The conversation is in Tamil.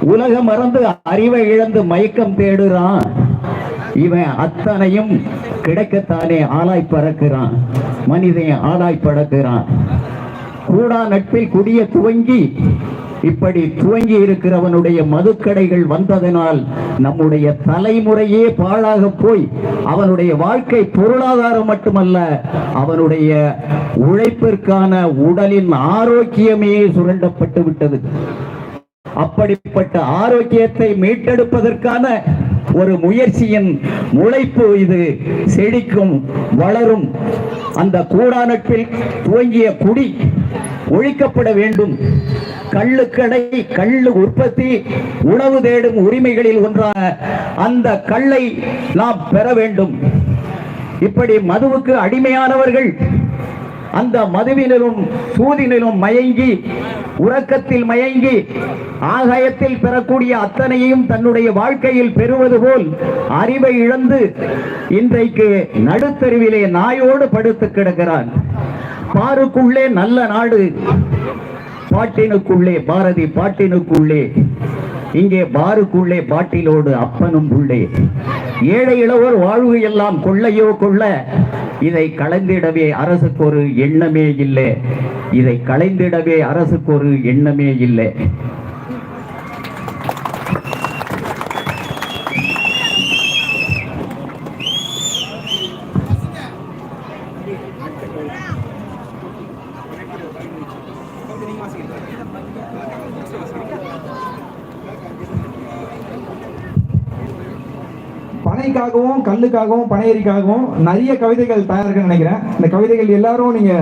உலகம் மறந்து அறிவை இழந்து மயக்கம் தேடுறான். இவன் அத்தனையும் கிடைக்கத்தானே ஆளாய் பறக்கிறான். மனிதன் ஆளாய் பறக்கிறான். கூடா நட்பில் குடிய துவங்கி இப்படி துவங்கி இருக்கிறவனுடைய மதுக்கடைகள் வந்ததனால் நம்முடைய தலைமுறையே பாழாக போய் அவனுடைய வாழ்க்கை பொருளாதாரம் மட்டுமல்ல அவனுடைய உழைப்பிற்கான உடலின் ஆரோக்கியமே சுரண்டப்பட்டு விட்டது. அப்படிப்பட்ட ஆரோக்கியத்தை மீட்டெடுப்பதற்கான ஒரு முயற்சியின் முளைப்பு இது. செழிக்கும் வளரும். அந்த கூடாநட்பில் துவங்கிய குடி ஒழிக்கப்பட வேண்டும். கள்ளுக்கடை கள்ளு உற்பத்தி உணவு தேடும் உரிமைகளில் ஒன்றான அந்த கல்லை நாம் பெற வேண்டும். இப்படி மதுவுக்கு அடிமையானவர்கள் அந்த மதுவினிலும் சூதினிலும் மயங்கி உறக்கத்தில் மயங்கி ஆகாயத்தில் பெறக்கூடிய அத்தனையும் தன்னுடைய வாழ்க்கையில் பெறுவது போல் அறிவை இழந்து இன்றைக்கு நடுத்தருவிலே நாயோடு படுத்து கிடக்கிறான். பாருக்குள்ளே நல்ல நாடு பாட்டினுக்குள்ளே பாரதி பாட்டினுக்குள்ளே. இங்கே பாருக்குள்ளே பாட்டிலோடு அப்பனும் உள்ளே. ஏழை இளவர் வாழ்வு எல்லாம் கொள்ளையோ கொள்ள இதை களைந்திடவே அரசுக்கு ஒரு எண்ணமே இல்லை. இதை களைந்திடவே அரசுக்கு ஒரு எண்ணமே இல்லை. பனைக்காகவும் கல்லுக்காகவும் பனையரிக்காகவும் நிறைய கவிதைகள் தயாரிக்க நினைக்கிறேன். இந்த கவிதைகள் எல்லாரும் நீங்க